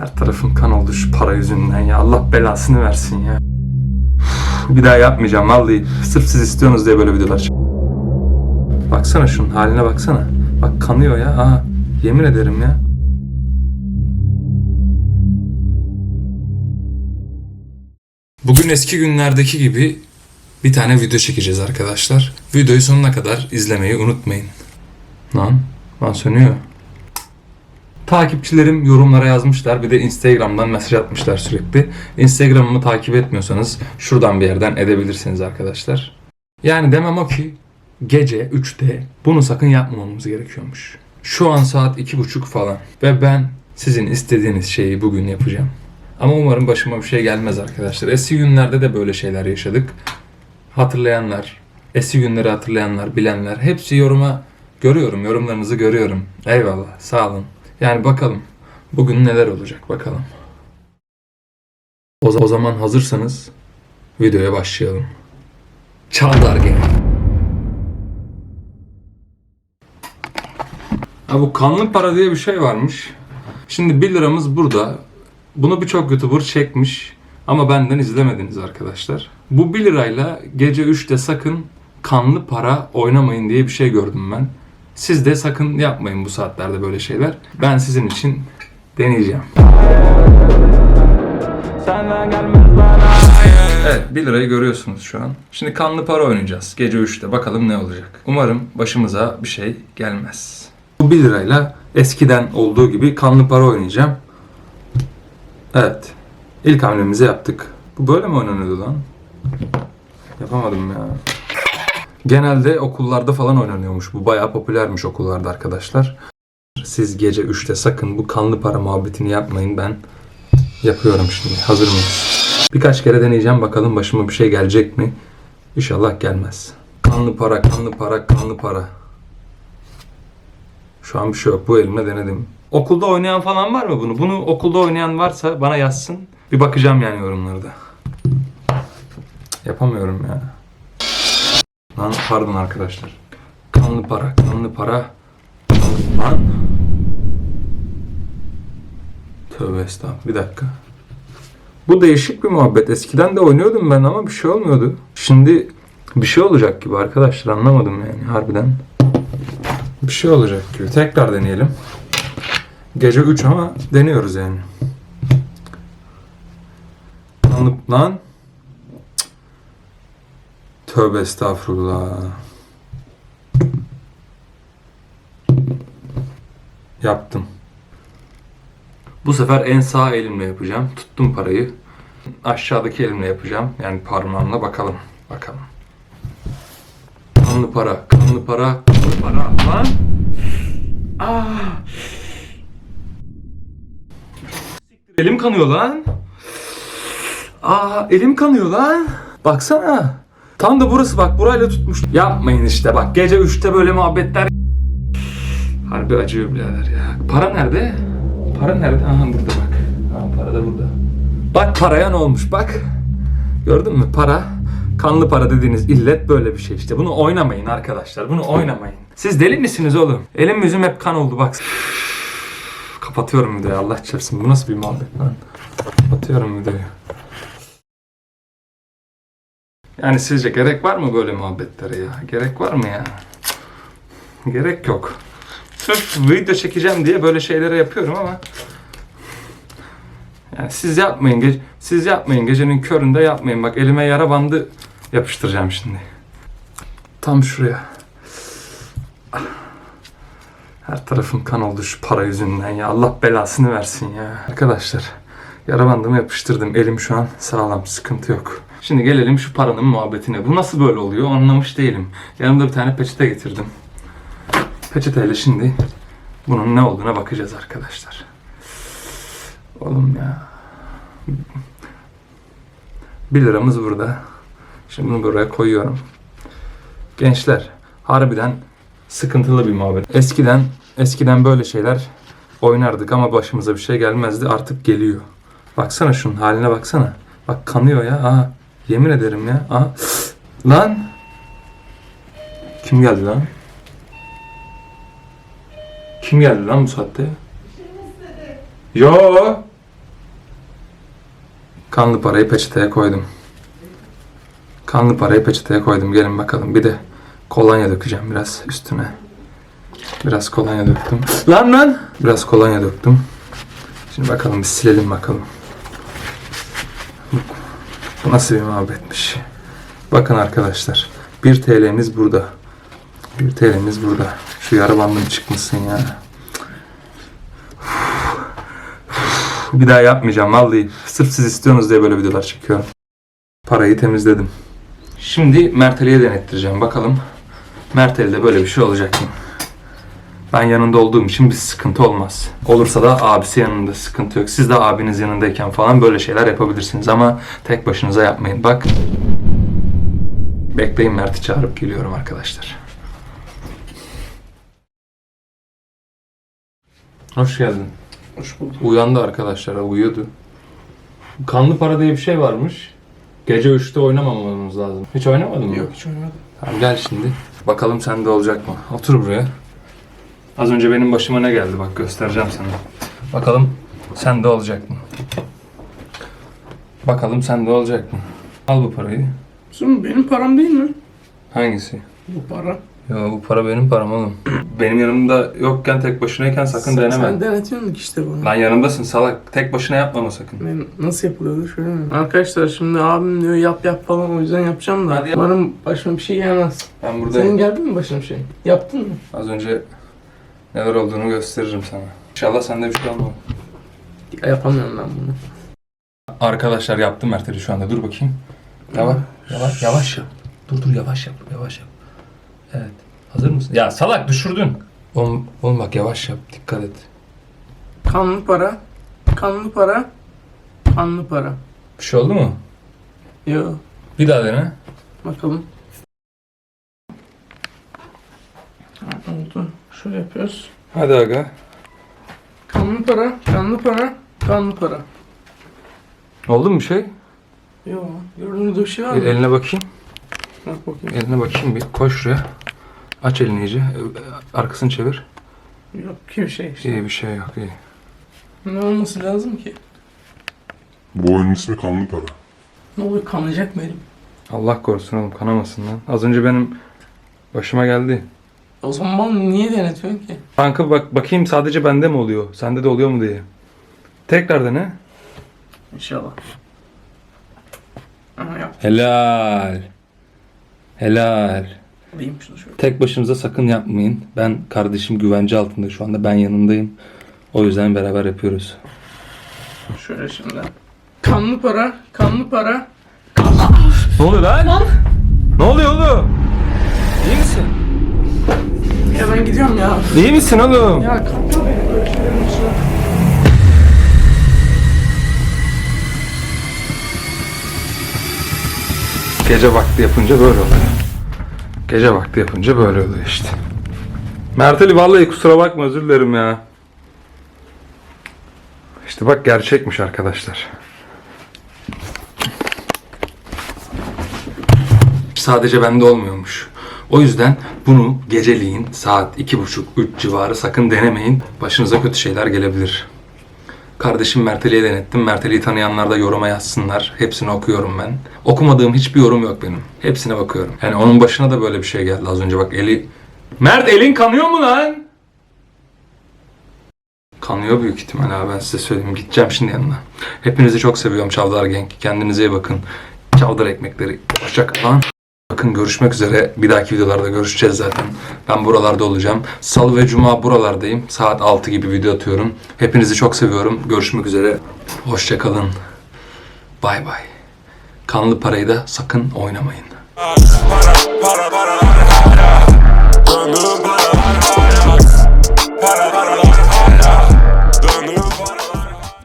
Her tarafım kan oldu şu para yüzünden ya. Allah belasını versin ya. Bir daha yapmayacağım vallahi. Sırf siz istiyorsunuz diye böyle videolar Baksana şunun haline baksana. Bak kanıyor ya. Aa, yemin ederim ya. Bugün eski günlerdeki gibi bir tane video çekeceğiz arkadaşlar. Videoyu sonuna kadar izlemeyi unutmayın. Lan, lan sönüyor. Takipçilerim yorumlara yazmışlar. Bir de Instagram'dan mesaj atmışlar sürekli. Instagram'ımı takip etmiyorsanız şuradan bir yerden edebilirsiniz arkadaşlar. Yani demem o ki gece 3'te bunu sakın yapmamamız gerekiyormuş. Şu an saat 2.30 falan ve ben sizin istediğiniz şeyi bugün yapacağım. Ama umarım başıma bir şey gelmez arkadaşlar. Eski günlerde de böyle şeyler yaşadık. Hatırlayanlar, eski günleri hatırlayanlar, bilenler hepsi yoruma görüyorum. Yorumlarınızı görüyorum. Eyvallah. Sağ olun. Yani bakalım. Bugün neler olacak bakalım. O, zaman hazırsanız videoya başlayalım. Çaldar Game. Ha bu kanlı para diye bir şey varmış. Şimdi 1 liramız burada. Bunu birçok YouTuber çekmiş. Ama benden izlemediniz arkadaşlar. Bu 1 lirayla gece 3'te sakın kanlı para oynamayın diye bir şey gördüm ben. Siz de sakın yapmayın bu saatlerde böyle şeyler. Ben sizin için deneyeceğim. Evet 1 lirayı görüyorsunuz şu an. Şimdi kanlı para oynayacağız gece 3'te. Bakalım ne olacak. Umarım başımıza bir şey gelmez. Bu 1 lirayla eskiden olduğu gibi kanlı para oynayacağım. Evet. İlk hamlemizi yaptık. Bu böyle mi oynanıyordu lan? Yapamadım ya. Genelde okullarda falan oynanıyormuş. Bu bayağı popülermiş okullarda arkadaşlar. Siz gece 3'te sakın bu kanlı para muhabbetini yapmayın. Ben yapıyorum şimdi. Hazır mıyız? Birkaç kere deneyeceğim bakalım başıma bir şey gelecek mi? İnşallah gelmez. Kanlı para, kanlı para, kanlı para. Şu an bir şey yok. Bu elimle denedim. Okulda oynayan falan var mı bunu? Bunu okulda oynayan varsa bana yazsın. Bir bakacağım yani yorumlarda. Yapamıyorum ya. Lan pardon arkadaşlar. Kanlı para, kanlı para. Lan. Tövbe estağfurullah. Bir dakika. Bu değişik bir muhabbet. Eskiden de oynuyordum ben ama bir şey olmuyordu. Şimdi bir şey olacak gibi arkadaşlar anlamadım yani harbiden. Bir şey olacak gibi. Tekrar deneyelim. Gece 3 ama deniyoruz yani. Anlıp lan. Tövbe estağfurullah. Yaptım. Bu sefer en sağ elimle yapacağım. Tuttum parayı. Aşağıdaki elimle yapacağım. Yani parmağımla bakalım. Bakalım. Kanlı para, kanlı para, kanlı para. Lan. Ah. Elim kanıyor lan. Aa elim kanıyor lan. Baksana. Tam da burası bak burayla tutmuş. Yapmayın işte bak gece 3'te böyle muhabbetler. Harbi acıyor birader ya. Para nerede? Para nerede? Aha burada bak. Aha, para da burada. Bak paraya ne olmuş bak. Gördün mü para? Kanlı para dediğiniz illet böyle bir şey işte. Bunu oynamayın arkadaşlar. Bunu oynamayın. Siz deli misiniz oğlum? Elim yüzüm hep kan oldu bak. Kapatıyorum videoyu Allah çarpsın. Bu nasıl bir muhabbet lan? Kapatıyorum videoyu. Yani sizce gerek var mı böyle muhabbetlere ya? Gerek var mı ya? Gerek yok. Sırf video çekeceğim diye böyle şeylere yapıyorum ama yani siz yapmayın. Ge- siz yapmayın. Gecenin köründe yapmayın. Bak elime yara bandı yapıştıracağım şimdi. Tam şuraya. Her tarafım kan oldu şu para yüzünden ya. Allah belasını versin ya. Arkadaşlar yara bandımı yapıştırdım. Elim şu an sağlam. Sıkıntı yok. Şimdi gelelim şu paranın muhabbetine. Bu nasıl böyle oluyor anlamış değilim. Yanımda bir tane peçete getirdim. Peçeteyle şimdi bunun ne olduğuna bakacağız arkadaşlar. Oğlum ya. 1 liramız burada. Şimdi bunu buraya koyuyorum. Gençler harbiden sıkıntılı bir muhabbet. Eskiden eskiden böyle şeyler oynardık ama başımıza bir şey gelmezdi. Artık geliyor. Baksana şunun haline baksana. Bak kanıyor ya. Aha, yemin ederim ya. Aha. Lan. Kim geldi lan? Kim geldi lan bu saatte? Yo. Kanlı parayı peçeteye koydum. Kanlı parayı peçeteye koydum. Gelin bakalım. Bir de kolonya dökeceğim biraz üstüne. Biraz kolonya döktüm. Lan lan! Biraz kolonya döktüm. Şimdi bakalım bir silelim bakalım. Nasıl bir muhabbetmiş. Bakın arkadaşlar. 1 TL'miz burada. 1 TL'miz burada. Şu yara bandım çıkmışsın ya. Bir daha yapmayacağım vallahi. Sırf siz istiyorsunuz diye böyle videolar çekiyorum. Parayı temizledim. Şimdi Merteli'ye denettireceğim. Bakalım Merteli'de böyle bir şey olacak mı? Ben yanında olduğum için bir sıkıntı olmaz. Olursa da abisi yanında sıkıntı yok. Siz de abiniz yanındayken falan böyle şeyler yapabilirsiniz ama tek başınıza yapmayın. Bak. Bekleyin Mert'i çağırıp geliyorum arkadaşlar. Hoş geldin. Hoş bulduk. Uyandı arkadaşlar, uyuyordu. Kanlı para diye bir şey varmış. Gece 3'te oynamamamız lazım. Hiç oynamadın mı? Yok hiç oynamadım. Tamam gel şimdi. Bakalım sende olacak mı? Otur buraya. Az önce benim başıma ne geldi bak göstereceğim sana. Bakalım sende olacak mı? Bakalım sende olacak mı? Al bu parayı. Bizim benim param değil mi? Hangisi? Bu para. Ya bu para benim param oğlum. Benim yanımda yokken tek başınayken sakın deneme. Sen denetiyorsun ki işte bunu. Lan yanımdasın salak. Tek başına yapma sakın. Ben nasıl yapılıyordu şöyle mi? Arkadaşlar şimdi abim diyor yap yap falan o yüzden yapacağım da. Hadi yap. Umarım başıma bir şey gelmez. Ben buradayım. Senin geldi mi başına bir şey? Yaptın mı? Az önce neler olduğunu gösteririm sana. İnşallah sende bir şey olmaz. Ya, yapamıyorum ben bunu. Arkadaşlar yaptım Merteli şu anda. Dur bakayım. Yavaş, yavaş, yavaş yap. Dur dur yavaş yap, yavaş yap. Evet. Hazır mısın? Ya salak düşürdün. Oğlum, oğlum bak yavaş yap. Dikkat et. Kanlı para. Kanlı para. Kanlı para. Bir şey oldu mu? Yo. Bir daha dene. Bakalım. Ha, oldu. Şöyle yapıyoruz. Hadi aga. Kanlı para. Kanlı para. Kanlı para. Oldu mu bir şey? Yo. Gördüğünüz bir şey var Bir mı? eline bakayım. Bak bakayım. Eline bakayım bir. Koy şuraya. Aç elini iyice. Ee, Arkasını çevir. Yok ki bir şey işte. İyi bir şey yok iyi. Ne olması lazım ki? Bu oyunun ismi Kanlı Para. Ne oluyor kanayacak mı elim? Allah korusun oğlum kanamasın lan. Az önce benim başıma geldi. O zaman bana niye denetiyorsun ki? Kanka bak bakayım sadece bende mi oluyor? Sende de oluyor mu diye. Tekrar dene. İnşallah. Aha yap. Helal. Helal. Alayım şunu şöyle. Tek başınıza sakın yapmayın. Ben kardeşim güvence altında şu anda. Ben yanındayım. O yüzden beraber yapıyoruz. Şöyle şimdi. Kanlı para, kanlı para. Ne oluyor lan? Ne oluyor oğlum? İyi misin? Ya ben gidiyorum ya. İyi misin oğlum? Ya kalkma beni böyle şeylerin içine. Gece vakti yapınca böyle oluyor. Gece vakti yapınca böyle oluyor işte. Merteli vallahi kusura bakma özür dilerim ya. İşte bak gerçekmiş arkadaşlar. Sadece bende olmuyormuş. O yüzden bunu geceliğin saat 2.30-3 civarı sakın denemeyin. Başınıza kötü şeyler gelebilir. Kardeşim Merteli'ye denettim. Merteli'yi tanıyanlar da yoruma yazsınlar. Hepsini okuyorum ben. Okumadığım hiçbir yorum yok benim. Hepsine bakıyorum. Yani onun başına da böyle bir şey geldi az önce bak eli... Mert elin kanıyor mu lan? Kanıyor büyük ihtimal abi ben size söyleyeyim. Gideceğim şimdi yanına. Hepinizi çok seviyorum Çavdar Genk. Kendinize iyi bakın. Çavdar ekmekleri. Hoşçakalın. Bakın görüşmek üzere. Bir dahaki videolarda görüşeceğiz zaten. Ben buralarda olacağım. Salı ve Cuma buralardayım. Saat 6 gibi video atıyorum. Hepinizi çok seviyorum. Görüşmek üzere. Hoşçakalın. Bay bay. Kanlı parayı da sakın oynamayın. Para, para, para, para, para.